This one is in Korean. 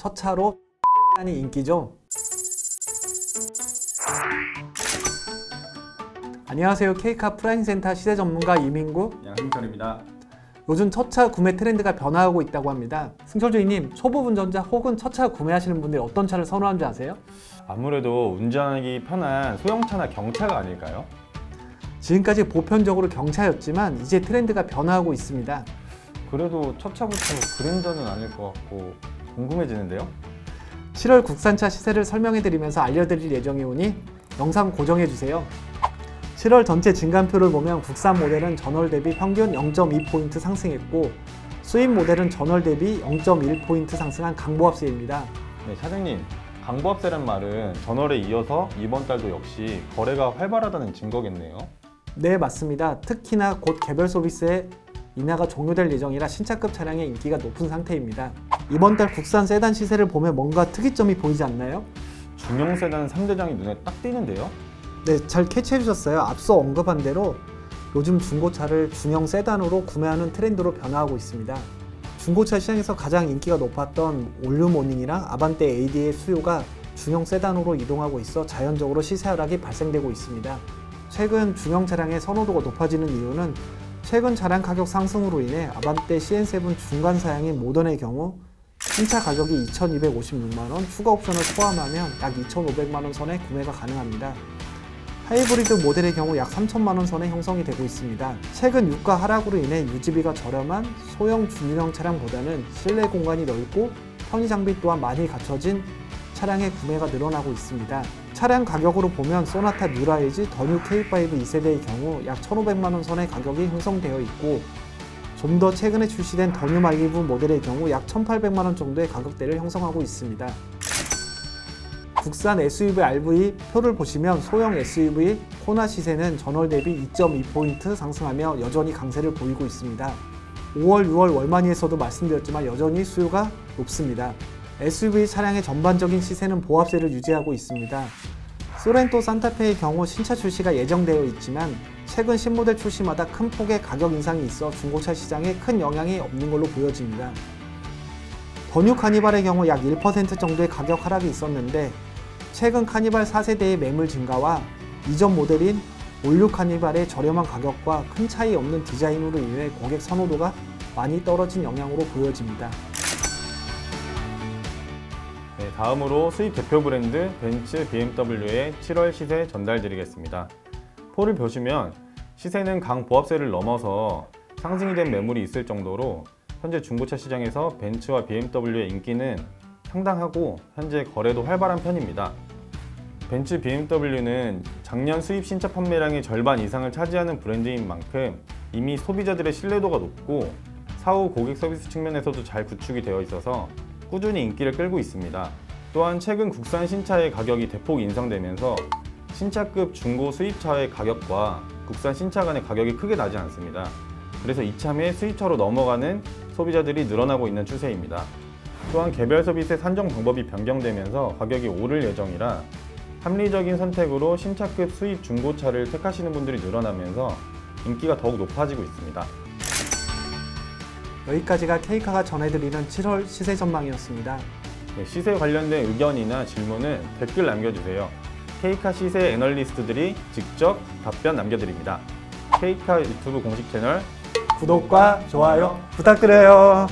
첫 차로 이 인기죠. 안녕하세요. 케이카 프라임센터 시세 전문가 이민구. 양승철입니다. 요즘 첫차 구매 트렌드가 변화하고 있다고 합니다. 승철 주인님, 초보 운전자 혹은 첫차 구매하시는 분들이 어떤 차를 선호하는지 아세요? 아무래도 운전하기 편한 소형차나 경차가 아닐까요? 지금까지 보편적으로 경차였지만 이제 트렌드가 변화하고 있습니다. 그래도 첫 차부터 그랜저는 아닐 것 같고 궁금해지는데요? 7월 국산차 시세를 설명해드리면서 알려드릴 예정이 오니 영상 고정해주세요. 7월 전체 진간표를 보면 국산 모델은 전월 대비 평균 0.2포인트 상승했고 수입 모델은 전월 대비 0.1포인트 상승한 강보합세입니다. 네, 사장님. 강보합세란 말은 전월에 이어서 이번 달도 역시 거래가 활발하다는 증거겠네요. 네, 맞습니다. 특히나 곧 개별 서비스의 인하가 종료될 예정이라 신차급 차량의 인기가 높은 상태입니다. 이번 달 국산 세단 시세를 보면 뭔가 특이점이 보이지 않나요? 중형 세단 3대장이 눈에 딱 띄는데요? 네, 잘 캐치해 주셨어요. 앞서 언급한 대로 요즘 중고차를 중형 세단으로 구매하는 트렌드로 변화하고 있습니다. 중고차 시장에서 가장 인기가 높았던 올류모닝이랑 아반떼 AD의 수요가 중형 세단으로 이동하고 있어 자연적으로 시세 하락이 발생되고 있습니다. 최근 중형 차량의 선호도가 높아지는 이유는 최근 차량 가격 상승으로 인해 아반떼 CN7 중간 사양인 모던의 경우 신차 가격이 2,256만 원, 추가 옵션을 포함하면 약 2,500만 원 선에 구매가 가능합니다. 하이브리드 모델의 경우 약 3천만 원 선에 형성이 되고 있습니다. 최근 유가 하락으로 인해 유지비가 저렴한 소형 중형 차량보다는 실내 공간이 넓고 편의 장비 또한 많이 갖춰진 차량의 구매가 늘어나고 있습니다. 차량 가격으로 보면 소나타 뉴라이지 더뉴 K5 2세대의 경우 약 1,500만 원 선의 가격이 형성되어 있고 좀 더 최근에 출시된 더뉴 마이브 모델의 경우 약 1,800만 원 정도의 가격대를 형성하고 있습니다. 국산 SUV RV 표를 보시면 소형 SUV 코나 시세는 전월 대비 2.2포인트 상승하며 여전히 강세를 보이고 있습니다. 5월, 6월 월마니에서도 말씀드렸지만 여전히 수요가 높습니다. SUV 차량의 전반적인 시세는 보합세를 유지하고 있습니다. 소렌토 산타페의 경우 신차 출시가 예정되어 있지만 최근 신모델 출시마다 큰 폭의 가격 인상이 있어 중고차 시장에 큰 영향이 없는 걸로 보여집니다. 더뉴 카니발의 경우 약 1% 정도의 가격 하락이 있었는데 최근 카니발 4세대의 매물 증가와 이전 모델인 올류 카니발의 저렴한 가격과 큰 차이 없는 디자인으로 인해 고객 선호도가 많이 떨어진 영향으로 보여집니다. 네, 다음으로 수입 대표 브랜드 벤츠 BMW의 7월 시세 전달드리겠습니다. 포를 보시면 시세는 강 보합세를 넘어서 상승이 된 매물이 있을 정도로 현재 중고차 시장에서 벤츠와 BMW의 인기는 상당하고 현재 거래도 활발한 편입니다. 벤츠 BMW는 작년 수입 신차 판매량의 절반 이상을 차지하는 브랜드인 만큼 이미 소비자들의 신뢰도가 높고 사후 고객 서비스 측면에서도 잘 구축이 되어 있어서 꾸준히 인기를 끌고 있습니다. 또한 최근 국산 신차의 가격이 대폭 인상되면서 신차급 중고 수입차의 가격과 국산 신차 간의 가격이 크게 나지 않습니다. 그래서 이참에 수입차로 넘어가는 소비자들이 늘어나고 있는 추세입니다. 또한 개별 서비스의 산정 방법이 변경되면서 가격이 오를 예정이라 합리적인 선택으로 신차급 수입 중고차를 택하시는 분들이 늘어나면서 인기가 더욱 높아지고 있습니다. 여기까지가 케이카가 전해드리는 7월 시세 전망이었습니다. 네, 시세 관련된 의견이나 질문은 댓글 남겨주세요. 케이카 시세 애널리스트들이 직접 답변 남겨드립니다. 케이카 유튜브 공식 채널 구독과 좋아요 부탁드려요.